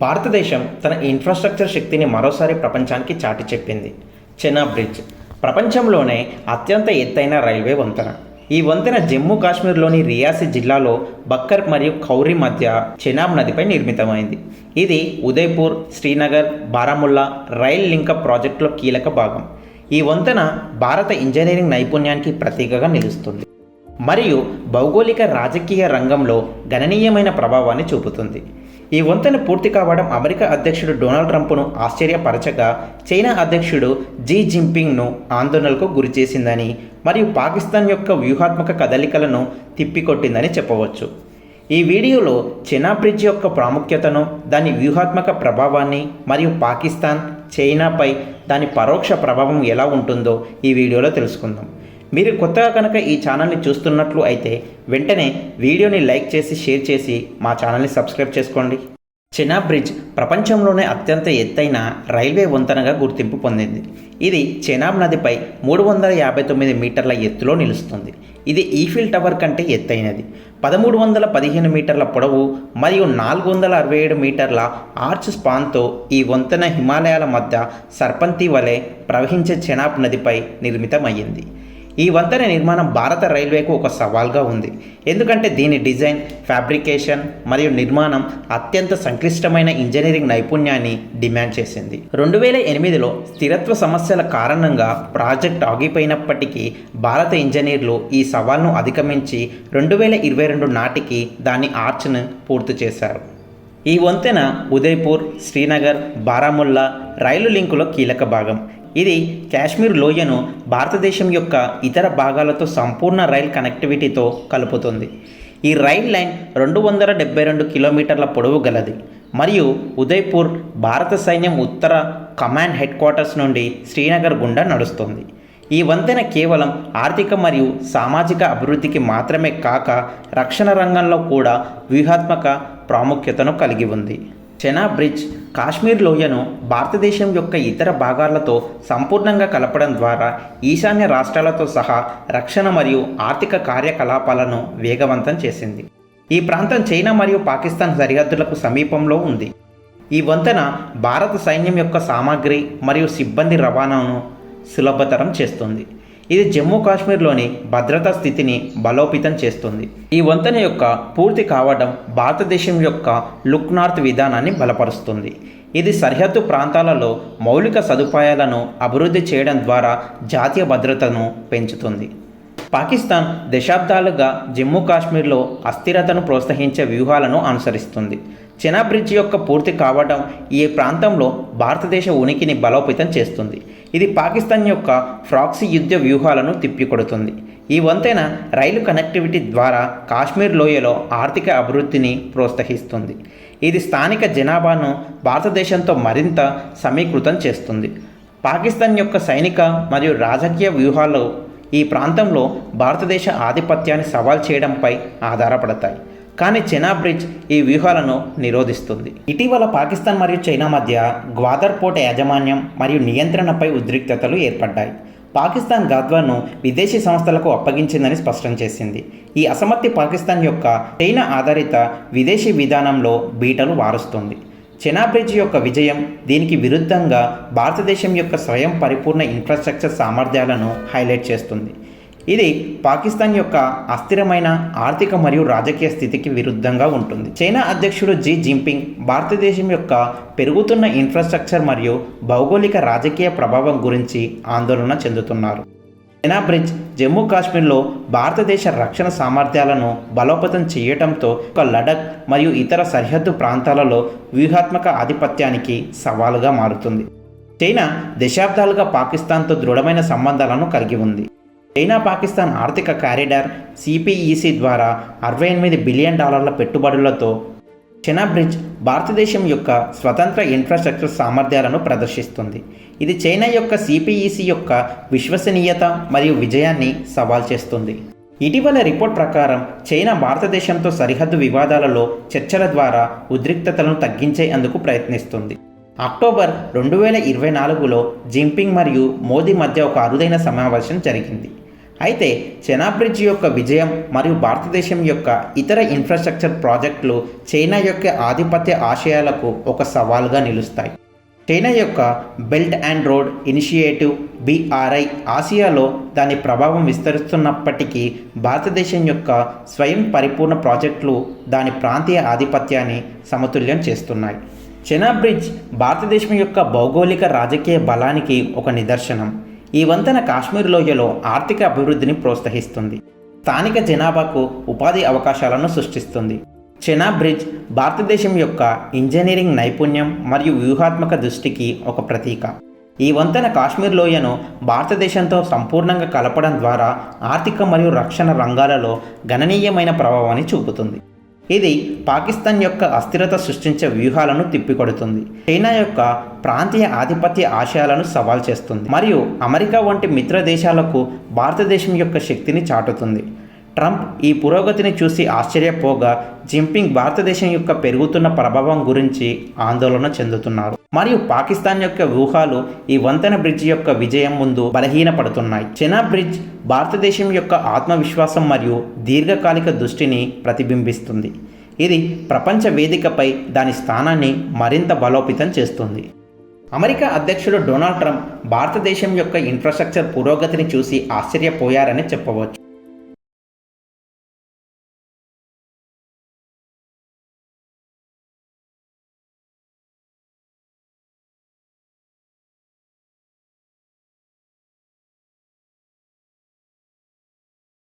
భారతదేశం తన ఇన్ఫ్రాస్ట్రక్చర్ శక్తిని మరోసారి ప్రపంచానికి చాటి చెప్పింది. చెనా బ్రిడ్జ్. ప్రపంచంలోనే అత్యంత ఎత్తైన రైల్వే వంతెన. ఈ వంతెన జమ్మూ కాశ్మీర్లోని రియాసి జిల్లాలో బక్కర్ మరియు ఖౌరీ మధ్య చెనాబ్ నదిపై నిర్మితమైంది. ఇది ఉదయ్పూర్ శ్రీనగర్ బారాముల్లా రైల్ లింకప్ ప్రాజెక్టులో కీలక భాగం. ఈ వంతెన భారత ఇంజనీరింగ్ నైపుణ్యానికి ప్రతీకగా నిలుస్తుంది. మరియు భౌగోళిక రాజకీయ రంగంలో గణనీయమైన ప్రభావాన్ని చూపుతుంది. ఈ వంతెన పూర్తి కావడం అమెరికా అధ్యక్షుడు డొనాల్డ్ ట్రంప్ను ఆశ్చర్యపరచగా చైనా అధ్యక్షుడు జీ జింపింగ్ను ఆందోళనలకు గురిచేసిందని మరియు పాకిస్తాన్ యొక్క వ్యూహాత్మక కదలికలను తిప్పికొట్టిందని చెప్పవచ్చు. ఈ వీడియోలో చైనా బ్రిడ్జ్ యొక్క ప్రాముఖ్యతను దాని వ్యూహాత్మక ప్రభావాన్ని మరియు పాకిస్తాన్ చైనాపై దాని పరోక్ష ప్రభావం ఎలా ఉంటుందో ఈ వీడియోలో తెలుసుకుందాం. మీరు కొత్తగా కనుక ఈ ఛానల్ని చూస్తున్నట్లు అయితే వెంటనే వీడియోని లైక్ చేసి షేర్ చేసి మా ఛానల్ని సబ్స్క్రైబ్ చేసుకోండి. చెనాబ్ బ్రిడ్జ్ ప్రపంచంలోనే అత్యంత ఎత్తైన రైల్వే వంతెనగా గుర్తింపు పొందింది. ఇది చెనాబ్ నదిపై మూడు వందల యాభై తొమ్మిది మీటర్ల ఎత్తులో నిలుస్తుంది. ఇది ఈఫిల్ టవర్ కంటే ఎత్తైనది. పదమూడు వందల పదిహేను మీటర్ల పొడవు మరియు నాలుగు వందల అరవై ఏడు మీటర్ల ఆర్చ్ స్పాన్తో ఈ వంతెన హిమాలయాల మధ్య సర్పంతి వలె ప్రవహించే చెనాబ్ నదిపై నిర్మితమయ్యింది. ఈ వంతెన నిర్మాణం భారత రైల్వేకు ఒక సవాల్గా ఉంది. ఎందుకంటే దీని డిజైన్ ఫ్యాబ్రికేషన్ మరియు నిర్మాణం అత్యంత సంక్లిష్టమైన ఇంజనీరింగ్ నైపుణ్యాన్ని డిమాండ్ చేసింది. రెండు వేల ఎనిమిదిలో స్థిరత్వ సమస్యల కారణంగా ప్రాజెక్ట్ ఆగిపోయినప్పటికీ భారత ఇంజనీర్లు ఈ సవాల్ను అధిగమించి రెండు వేల ఇరవై రెండు నాటికి దాని ఆర్చ్ను పూర్తి చేశారు. ఈ వంతెన ఉదయ్పూర్ శ్రీనగర్ బారాముల్లా రైలు లింకులో కీలక భాగం. ఇది కాశ్మీర్ లోయను భారతదేశం యొక్క ఇతర భాగాలతో సంపూర్ణ రైల్ కనెక్టివిటీతో కలుపుతుంది. ఈ రైల్ లైన్ రెండు వందల డెబ్బై రెండు కిలోమీటర్ల పొడవు గలది మరియు ఉదయ్పూర్ భారత సైన్యం ఉత్తర కమాండ్ హెడ్ క్వార్టర్స్ నుండి శ్రీనగర్ గుండా నడుస్తుంది. ఈ వంతెన కేవలం ఆర్థిక మరియు సామాజిక అభివృద్ధికి మాత్రమే కాక రక్షణ రంగంలో కూడా వ్యూహాత్మక ప్రాముఖ్యతను కలిగి ఉంది. చెనా బ్రిడ్జ్ కాశ్మీర్ లోయను భారతదేశం యొక్క ఇతర భాగాలతో సంపూర్ణంగా కలపడం ద్వారా ఈశాన్య రాష్ట్రాలతో సహా రక్షణ మరియు ఆర్థిక కార్యకలాపాలను వేగవంతం చేసింది. ఈ ప్రాంతం చైనా మరియు పాకిస్తాన్ సరిహద్దులకు సమీపంలో ఉంది. ఈ వంతెన భారత సైన్యం యొక్క సామాగ్రి మరియు సిబ్బంది రవాణాను సులభతరం చేస్తుంది. ఇది జమ్మూ కాశ్మీర్లోని భద్రతా స్థితిని బలోపేతం చేస్తుంది. ఈ వంతెన యొక్క పూర్తి కావడం భారతదేశం యొక్క లుక్ నార్త్ విధానాన్ని బలపరుస్తుంది. ఇది సరిహద్దు ప్రాంతాలలో మౌలిక సదుపాయాలను అభివృద్ధి చేయడం ద్వారా జాతీయ భద్రతను పెంచుతుంది. పాకిస్తాన్ దశాబ్దాలుగా జమ్మూ కాశ్మీర్లో అస్థిరతను ప్రోత్సహించే వ్యూహాలను అనుసరిస్తుంది. చెనా బ్రిడ్జ్ యొక్క పూర్తి కావడం ఈ ప్రాంతంలో భారతదేశ ఉనికిని బలోపేతం చేస్తుంది. ఇది పాకిస్తాన్ యొక్క ఫ్రాక్సీ యుద్ధ వ్యూహాలను తిప్పికొడుతుంది. ఈ వంతెన రైలు కనెక్టివిటీ ద్వారా కాశ్మీర్ లోయలో ఆర్థిక అభివృద్ధిని ప్రోత్సహిస్తుంది. ఇది స్థానిక జనాభాను భారతదేశంతో మరింత సమీకృతం చేస్తుంది. పాకిస్తాన్ యొక్క సైనిక మరియు రాజకీయ వ్యూహాలు ఈ ప్రాంతంలో భారతదేశ ఆధిపత్యాన్ని సవాల్ చేయడంపై ఆధారపడతాయి. కానీ చైనా బ్రిడ్జ్ ఈ వ్యూహాలను నిరోధిస్తుంది. ఇటీవల పాకిస్తాన్ మరియు చైనా మధ్య గ్వాదర్ పోర్ట్ యాజమాన్యం మరియు నియంత్రణపై ఉద్రిక్తతలు ఏర్పడ్డాయి. పాకిస్తాన్ గద్వాను విదేశీ సంస్థలకు అప్పగించిందని స్పష్టం చేసింది. ఈ అసమర్థి పాకిస్తాన్ యొక్క చైనా ఆధారిత విదేశీ విధానంలో బీటలు వారుస్తుంది. చెనా బ్రిడ్జ్ యొక్క విజయం దీనికి విరుద్ధంగా భారతదేశం యొక్క స్వయం పరిపూర్ణ ఇన్ఫ్రాస్ట్రక్చర్ సామర్థ్యాలను హైలైట్ చేస్తుంది. ఇది పాకిస్తాన్ యొక్క అస్థిరమైన ఆర్థిక మరియు రాజకీయ స్థితికి విరుద్ధంగా ఉంటుంది. చైనా అధ్యక్షుడు జీ జింపింగ్ భారతదేశం యొక్క పెరుగుతున్న ఇన్ఫ్రాస్ట్రక్చర్ మరియు భౌగోళిక రాజకీయ ప్రభావం గురించి ఆందోళన చెందుతున్నారు. చైనా బ్రిడ్జ్ జమ్మూ కాశ్మీర్లో భారతదేశ రక్షణ సామర్థ్యాలను బలోపేతం చేయటంతో ఒక లడక్ మరియు ఇతర సరిహద్దు ప్రాంతాలలో వ్యూహాత్మక ఆధిపత్యానికి సవాలుగా మారుతుంది. చైనా దశాబ్దాలుగా పాకిస్తాన్తో దృఢమైన సంబంధాలను కలిగి ఉంది. చైనా పాకిస్తాన్ ఆర్థిక కారిడార్ సిపిఈసి ద్వారా అరవై ఎనిమిది బిలియన్ డాలర్ల పెట్టుబడులతో చెనా బ్రిడ్జ్ భారతదేశం యొక్క స్వతంత్ర ఇన్ఫ్రాస్ట్రక్చర్ సామర్థ్యాలను ప్రదర్శిస్తుంది. ఇది చైనా యొక్క సిపిఈసి యొక్క విశ్వసనీయత మరియు విజయాన్ని సవాల్ చేస్తుంది. ఇటీవల రిపోర్ట్ ప్రకారం చైనా భారతదేశంతో సరిహద్దు వివాదాలలో చర్చల ద్వారా ఉద్రిక్తతలను తగ్గించేందుకు ప్రయత్నిస్తుంది. అక్టోబర్ రెండు వేల ఇరవై నాలుగులో జింపింగ్ మరియు మోదీ మధ్య ఒక అరుదైన సమావేశం జరిగింది. అయితే చెనా బ్రిడ్జ్ యొక్క విజయం మరియు భారతదేశం యొక్క ఇతర ఇన్ఫ్రాస్ట్రక్చర్ ప్రాజెక్టులు చైనా యొక్క ఆధిపత్య ఆశయాలకు ఒక సవాల్గా నిలుస్తాయి. చైనా యొక్క belt and road initiative BRI ఆసియాలో దాని ప్రభావం విస్తరిస్తున్నప్పటికీ భారతదేశం యొక్క స్వయం పరిపూర్ణ ప్రాజెక్టులు దాని ప్రాంతీయ ఆధిపత్యాన్ని సమతుల్యం చేస్తున్నాయి. చైనా బ్రిడ్జ్ భారతదేశం యొక్క భౌగోళిక రాజకీయ బలానికి ఒక నిదర్శనం. ఈ వంతెన కాశ్మీర్ లోయలో ఆర్థిక అభివృద్ధిని ప్రోత్సహిస్తుంది. స్థానిక జనాభాకు ఉపాధి అవకాశాలను సృష్టిస్తుంది. చెనా బ్రిడ్జ్ భారతదేశం యొక్క ఇంజనీరింగ్ నైపుణ్యం మరియు వ్యూహాత్మక దృష్టికి ఒక ప్రతీక. ఈ వంతెన కాశ్మీర్ లోయను భారతదేశంతో సంపూర్ణంగా కలపడం ద్వారా ఆర్థిక మరియు రక్షణ రంగాలలో గణనీయమైన ప్రభావాన్ని చూపుతుంది. ఇది పాకిస్తాన్ యొక్క అస్థిరత సృష్టించే వ్యూహాలను తిప్పికొడుతుంది. చైనా యొక్క ప్రాంతీయ ఆధిపత్య ఆశయాలను సవాల్ చేస్తుంది. మరియు అమెరికా వంటి మిత్ర దేశాలకు భారతదేశం యొక్క శక్తిని చాటుతుంది. ట్రంప్ ఈ పురోగతిని చూసి ఆశ్చర్యపోగా జింపింగ్ భారతదేశం యొక్క పెరుగుతున్న ప్రభావం గురించి ఆందోళన చెందుతున్నారు. మరియు పాకిస్తాన్ యొక్క వ్యూహాలు ఈ వంతెన బ్రిడ్జ్ యొక్క విజయం ముందు బలహీనపడుతున్నాయి. చెనా బ్రిడ్జ్ భారతదేశం యొక్క ఆత్మవిశ్వాసం మరియు దీర్ఘకాలిక దృష్టిని ప్రతిబింబిస్తుంది. ఇది ప్రపంచ వేదికపై దాని స్థానాన్ని మరింత బలోపేతం చేస్తుంది. అమెరికా అధ్యక్షుడు డొనాల్డ్ ట్రంప్ భారతదేశం యొక్క ఇన్ఫ్రాస్ట్రక్చర్ పురోగతిని చూసి ఆశ్చర్యపోయారని చెప్పవచ్చు.